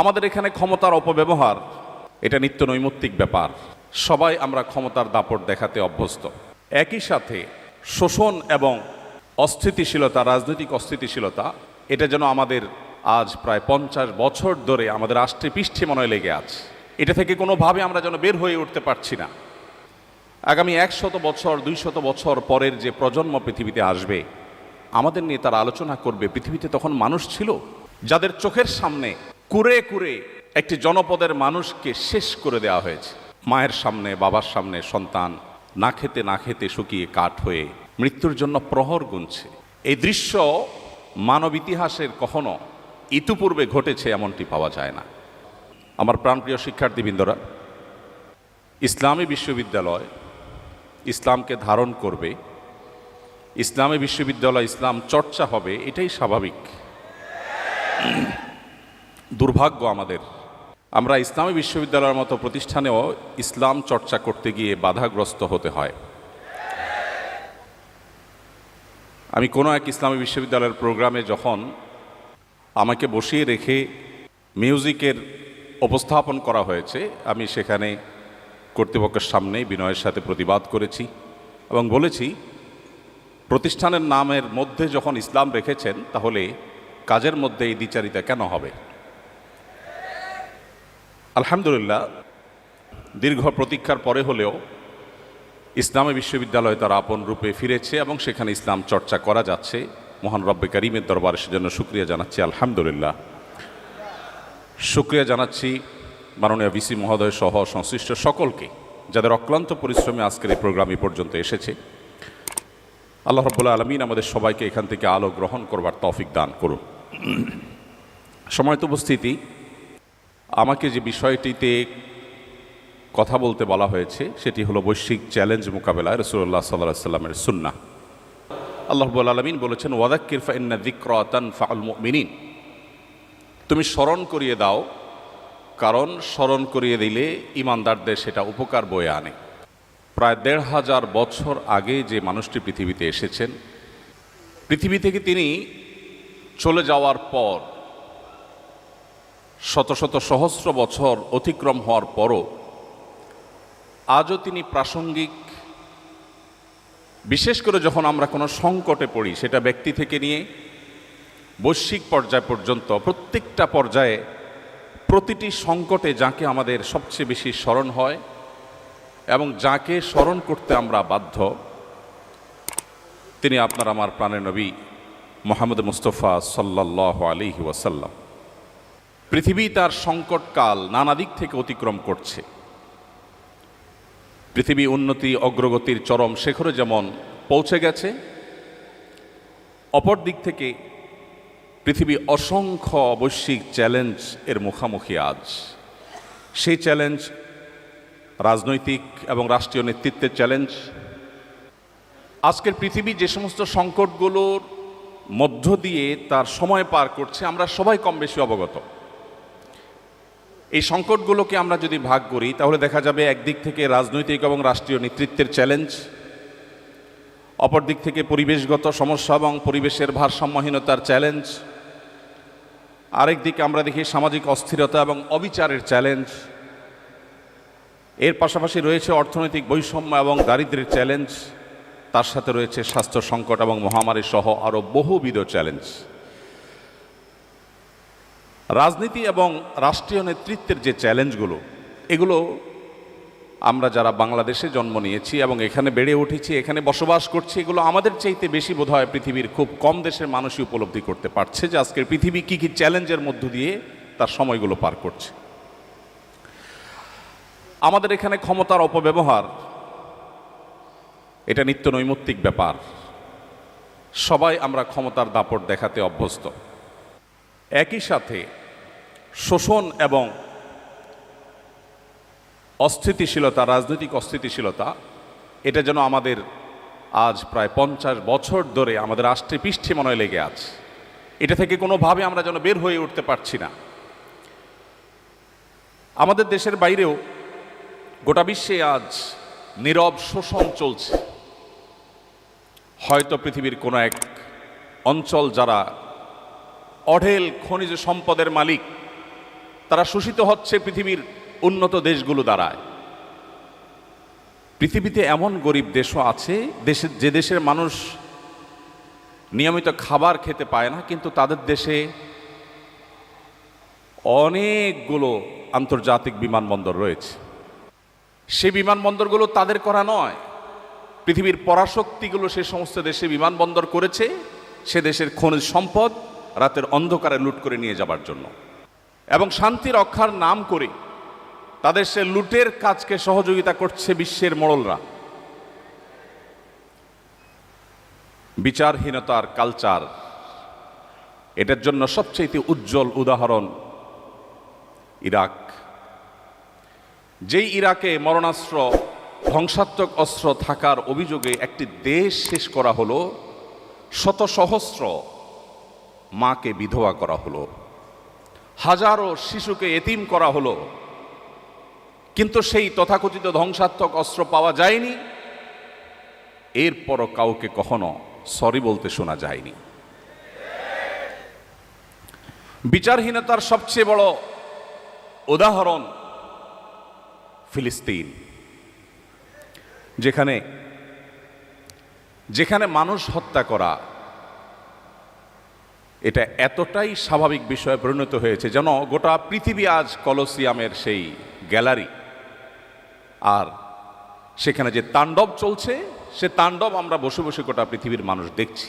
আমাদের এখানে ক্ষমতার অপব্যবহার, এটা নিত্য নৈমিত্তিক ব্যাপার। সবাই আমরা ক্ষমতার দাপট দেখাতে অভ্যস্ত। একই সাথে শোষণ এবং অস্থিতিশীলতা, রাজনৈতিক অস্থিতিশীলতা, এটা যেন আমাদের আজ প্রায় পঞ্চাশ বছর ধরে আমাদের আষ্টে পৃষ্ঠে মনে লেগে আছে। এটা থেকে কোনোভাবে আমরা যেন বের হয়ে উঠতে পারছি না। আগামী একশত বছর, দুইশত বছর পরের যে প্রজন্ম পৃথিবীতে আসবে, আমাদের নিয়ে তারা আলোচনা করবে, পৃথিবীতে তখন মানুষ ছিল, যাদের চোখের সামনে কুরে কুরে একটি জনপদের মানুষকে শেষ করে দেওয়া হয়েছে। মায়ের সামনে, বাবার সামনে সন্তান না খেতে না খেতে শুকিয়ে কাঠ হয়ে মৃত্যুর জন্য প্রহর গুনছে। এই দৃশ্য মানব ইতিহাসের কখনো ইতিপূর্বে ঘটেছে এমনটি পাওয়া যায় না। আমার প্রাণপ্রিয় শিক্ষার্থীবৃন্দরা, ইসলামী বিশ্ববিদ্যালয় ইসলামকে ধারণ করবে, ইসলামী বিশ্ববিদ্যালয় ইসলাম চর্চা হবে, এটাই স্বাভাবিক। দুর্ভাগ্য আমাদের। আমরা ইসলামী বিশ্ববিদ্যালয়ের মতো প্রতিষ্ঠানেও ইসলাম চর্চা করতে গিয়ে বাধাগ্রস্ত হতে হয়। আমি কোনো এক ইসলামী বিশ্ববিদ্যালয়ের প্রোগ্রামে যখন আমাকে বসিয়ে রেখে মিউজিকের উপস্থাপন করা হয়েছে, আমি সেখানে কর্তৃপক্ষের সামনে বিনয়ের সাথে প্রতিবাদ করেছি এবং বলেছি, প্রতিষ্ঠানের নামের মধ্যে যখন ইসলাম রেখেছেন, তাহলে কাজের মধ্যে এই দ্বিচারিতা কেন হবে? আলহামদুলিল্লাহ, দীর্ঘ প্রতীক্ষার পরে হলেও ইসলামী বিশ্ববিদ্যালয় তার আপন রূপে ফিরেছে এবং সেখানে ইসলাম চর্চা করা যাচ্ছে। মহান রব্বে করিমের দরবারে সেজন্য শুক্রিয়া জানাচ্ছি, আলহামদুলিল্লাহ। শুক্রিয়া জানাচ্ছি মাননীয় ভিসি মহোদয় সহ সংশ্লিষ্ট সকলকে, যাদের অক্লান্ত পরিশ্রমে আজকের এই প্রোগ্রাম এই পর্যন্ত এসেছে। আল্লাহ রব্বুল্লাহ আলমিন আমাদের সবাইকে এখান থেকে আলো গ্রহণ করবার তৌফিক দান করুন। সময়ত উপস্থিতি। আমাকে যে বিষয়টিতে কথা বলতে বলা হয়েছে, সেটি হলো বৈশ্বিক চ্যালেঞ্জ মোকাবেলায় রসুল্লাহ সাল্লাহ সাল্লামের সুন্না আল্লাহ রব্বুল আলমিন বলেছেন ওয়াদাক্কির ফাইন্না দিক্রাতান ফাউল মিনিন তুমি স্মরণ করিয়ে দাও, কারণ স্মরণ করিয়ে দিলে ইমানদারদের সেটা উপকার বয়ে আনে। প্রায় দেড় হাজার বছর আগে যে মানুষটি পৃথিবীতে এসেছেন, পৃথিবী থেকে তিনি চলে যাওয়ার পর শত শত সহস্র বছর অতিক্রম হওয়ার পরও আজও তিনি প্রাসঙ্গিক। বিশেষ করে যখন আমরা কোনো সংকটে পড়ি, সেটা ব্যক্তি থেকে নিয়ে বৈশ্বিক পর্যায় পর্যন্ত, প্রত্যেকটা পর্যায়ে প্রতিটি সংকটে যাকে আমাদের সবচেয়ে বেশি স্মরণ হয় এবং যাকে স্মরণ করতে আমরা বাধ্য, তিনি আপনার, আমার প্রাণের নবী মোহাম্মদ মুস্তফা সাল্লাহ আলিহি ওয়াসাল্লাম। পৃথিবী তার সংকটকাল নানা দিক থেকে অতিক্রম করছে। পৃথিবী উন্নতি, অগ্রগতির চরম শেখরে যেমন পৌঁছে গেছে, অপর দিক থেকে পৃথিবী অসংখ্য বৈশ্বিক চ্যালেঞ্জ এর মুখামুখি আজ। সেই চ্যালেঞ্জ, রাজনৈতিক এবং রাষ্ট্রীয় নেতৃত্বের চ্যালেঞ্জ, আজকের পৃথিবী যে সমস্ত সংকটগুলোর মধ্য দিয়ে তার সময় পার করছে, আমরা সবাই কম বেশি অবগত। এই সংকটগুলোকে আমরা যদি ভাগ করি, তাহলে দেখা যাবে একদিক থেকে রাজনৈতিক এবং রাষ্ট্রীয় নেতৃত্বের চ্যালেঞ্জ অপর দিক থেকে পরিবেশগত সমস্যা এবং পরিবেশের ভারসাম্যহীনতার চ্যালেঞ্জ আরেক দিকে আমরা দেখি সামাজিক অস্থিরতা এবং অবিচারের চ্যালেঞ্জ এর পাশাপাশি রয়েছে অর্থনৈতিক বৈষম্য এবং দারিদ্র্যের চ্যালেঞ্জ তার সাথে রয়েছে স্বাস্থ্য সংকট এবং মহামারী সহ আরও বহুবিধ চ্যালেঞ্জ রাজনীতি এবং রাষ্ট্রীয় নেতৃত্বের যে চ্যালেঞ্জগুলো, এগুলো আমরা যারা বাংলাদেশে জন্ম নিয়েছি এবং এখানে বেড়ে উঠেছি, এখানে বসবাস করছি, এগুলো আমাদের চাইতে বেশি বোধহয় পৃথিবীর খুব কম দেশের মানুষই উপলব্ধি করতে পারছে যে আজকের পৃথিবী কী কী চ্যালেঞ্জের মধ্য দিয়ে তার সময়গুলো পার করছে। আমাদের এখানে ক্ষমতার অপব্যবহার, এটা নিত্য নৈমিত্তিক ব্যাপার। সবাই আমরা ক্ষমতার দাপট দেখাতে অভ্যস্ত। একই সাথে শোষণ এবং অস্থিতিশীলতা, রাজনৈতিক অস্থিতিশীলতা, এটা যেন আমাদের আজ প্রায় পঞ্চাশ বছর ধরে আমাদের আষ্টে পৃষ্ঠে মনে লেগে আছে। এটা থেকে কোনোভাবে আমরা যেন বের হয়ে উঠতে পারছি না। আমাদের দেশের বাইরেও গোটা বিশ্বে আজ নীরব শোষণ চলছে। হয়তো পৃথিবীর কোনো এক অঞ্চল যারা অঢেল খনিজ সম্পদের মালিক। তারা শোষিত হচ্ছে পৃথিবীর উন্নত দেশগুলো দ্বারায়। পৃথিবীতে এমন গরিব দেশও আছে দেশের যে দেশের মানুষ নিয়মিত খাবার খেতে পায় না, কিন্তু তাদের দেশে অনেকগুলো আন্তর্জাতিক বিমানবন্দর রয়েছে। সে বিমানবন্দরগুলো তাদের করা নয়। পৃথিবীর পরাশক্তিগুলো সে সমস্ত দেশে বিমানবন্দর করেছে, সে দেশের খনিজ সম্পদ রাতের অন্ধকারে লুট করে নিয়ে যাবার জন্য। এবং শান্তি রক্ষার নাম করে তাদের সে লুটের কাজকে সহযোগিতা করছে বিশ্বের মোড়লরা। বিচারহীনতার কালচার এটার জন্য সবচেয়ে উজ্জ্বল উদাহরণ ইরাক। যেই ইরাকে মরণাস্ত্র, ধ্বংসাত্মক অস্ত্র থাকার অভিযোগে একটি দেশ শেষ করা হলো শত সহস্র মাকে বিধবা করা হলো। হাজারো শিশুকে এতিম করা হলো। কিন্তু সেই তথাকথিত ধ্বংসাত্মক অস্ত্র পাওয়া যায়নি। এরপরও কাউকে কখনো সরি বলতে শোনা যায়নি। বিচারহীনতার সবচেয়ে বড় উদাহরণ ফিলিস্তিন। যেখানে যেখানে মানুষ হত্যা করা এটা এতটাই স্বাভাবিক বিষয়ে পরিণত হয়েছে যেন গোটা পৃথিবী আজ কলসিয়ামের সেই গ্যালারি। আর সেখানে যে তাণ্ডব চলছে, সে তাণ্ডব আমরা বসে বসে গোটা পৃথিবীর মানুষ দেখছি।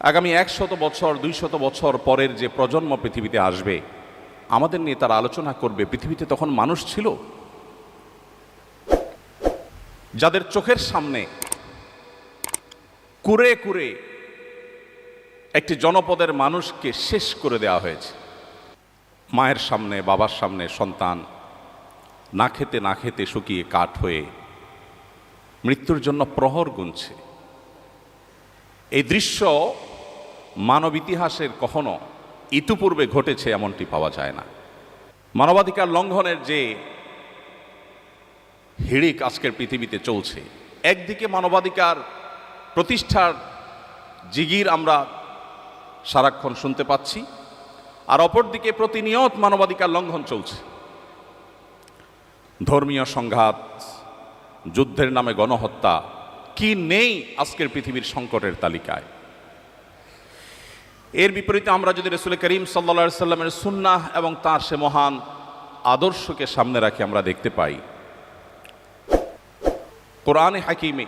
আগামী একশত বছর, দুইশত বছর পরের যে প্রজন্ম পৃথিবীতে আসবে, আমাদের নিয়ে তারা আলোচনা করবে, পৃথিবীতে তখন মানুষ ছিল। যাদের চোখের সামনে কুরে কুরে একটি জনপদের মানুষকে শেষ করে দেওয়া হয়েছে। মায়ের সামনে, বাবার সামনে সন্তান না খেতে না খেতে শুকিয়ে কাঠ হয়ে মৃত্যুর জন্য প্রহর গুনছে। এই দৃশ্য মানব ইতিহাসের কখনো ইতিপূর্বে ঘটেছে এমনটি পাওয়া যায় না। মানবাধিকার লঙ্ঘনের যে হিড়িক আজকের পৃথিবীতে চলছে, একদিকে মানবাধিকার প্রতিষ্ঠার জিগির আমরা সারাক্ষণ শুনতে পাচ্ছি। আর অপরদিকে প্রতিনিয়ত মানবাধিকার লঙ্ঘন চলছে। ধর্মীয় সংঘাত, যুদ্ধের নামে গণহত্যা, কি নেই আজকের পৃথিবীর সংকটের তালিকায়? এর বিপরীতে আমরা যদি রসুল করিম সাল্লা সাল্লামের সুন্নাহ এবং তার সে মহান আদর্শকে সামনে রাখি, আমরা দেখতে পাই। কোরআনে হাকিমে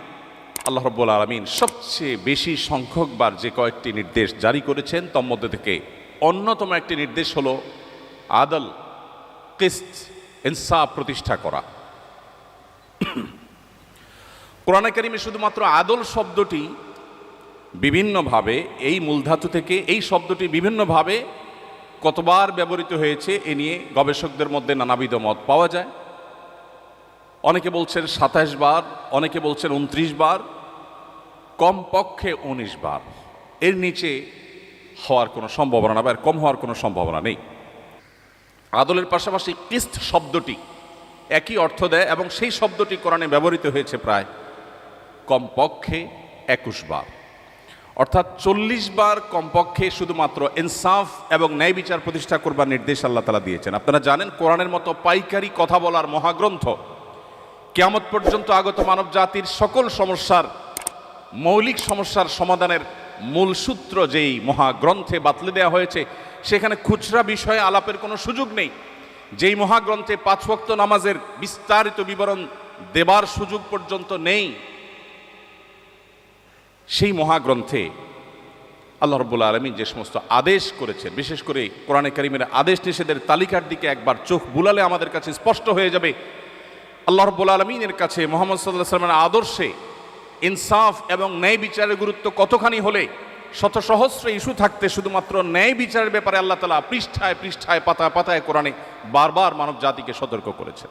আল্লাহ রব্বুল আলমিন সবচেয়ে বেশি সংখ্যকবার যে কয়েকটি নির্দেশ জারি করেছেন, তর মধ্যে থেকে অন্যতম একটি নির্দেশ হলো আদল, কিস্ত, ইনসাফ প্রতিষ্ঠা করা। কোরআনে কারিমে শুধুমাত্র আদল শব্দটি বিভিন্নভাবে, এই মূলধাতু থেকে এই শব্দটি বিভিন্নভাবে কতবার ব্যবহৃত হয়েছে, এ নিয়ে গবেষকদের মধ্যে নানাবিধ মত পাওয়া যায়। অনেকে বলছেন সাতাশ বার, অনেকে বলছেন উনত্রিশ বার, কমপক্ষে উনিশ বার। এর নিচে হওয়ার কোনো সম্ভাবনা না বা কম হওয়ার কোনো সম্ভাবনা নেই। আদলের পাশাপাশি কিস্ত শব্দটি একই অর্থ দেয় এবং সেই শব্দটি কোরআনে ব্যবহৃত হয়েছে প্রায় কমপক্ষে একুশ বার। অর্থাৎ চল্লিশ বার কমপক্ষে শুধুমাত্র ইনসাফ এবং ন্যায় বিচার প্রতিষ্ঠা করবার নির্দেশ আল্লাহ তালা দিয়েছেন। আপনারা জানেন কোরআনের মতো পাইকারি কথা বলার মহাগ্রন্থ কেয়ামত পর্যন্ত আগত মানব জাতির সকল সমস্যার, মৌলিক সমস্যার সমাধানের মূল সূত্র যেই মহাগ্রন্থে বাতলে দেওয়া হয়েছে, সেখানে খুচরা বিষয়ে আলাপের কোনো সুযোগ নেই। যেই মহাগ্রন্থে পাঁচ ওয়াক্ত নামাজের বিস্তারিত বিবরণ দেবার সুযোগ পর্যন্ত নেই, সেই মহাগ্রন্থে আল্লাহ রব্বুল আলমী যে সমস্ত আদেশ করেছেন, বিশেষ করে কোরআনে করিমের আদেশ নিষেধের তালিকার দিকে একবার চোখ বুলালে আমাদের কাছে স্পষ্ট হয়ে যাবে আল্লাহ রব্বুল আলমিনের কাছে মোহাম্মদ সাল্লাহ সাল্লামের আদর্শে ইনসাফ এবং ন্যায় বিচারের গুরুত্ব কতখানি হলে শত সহস্র ইস্যু থাকতে শুধুমাত্র ন্যায় বিচারের ব্যাপারে আল্লাহ তালা পৃষ্ঠায় পৃষ্ঠায় পাতায় পাতায় কোরআনে বারবার মানব জাতিকে সতর্ক করেছেন।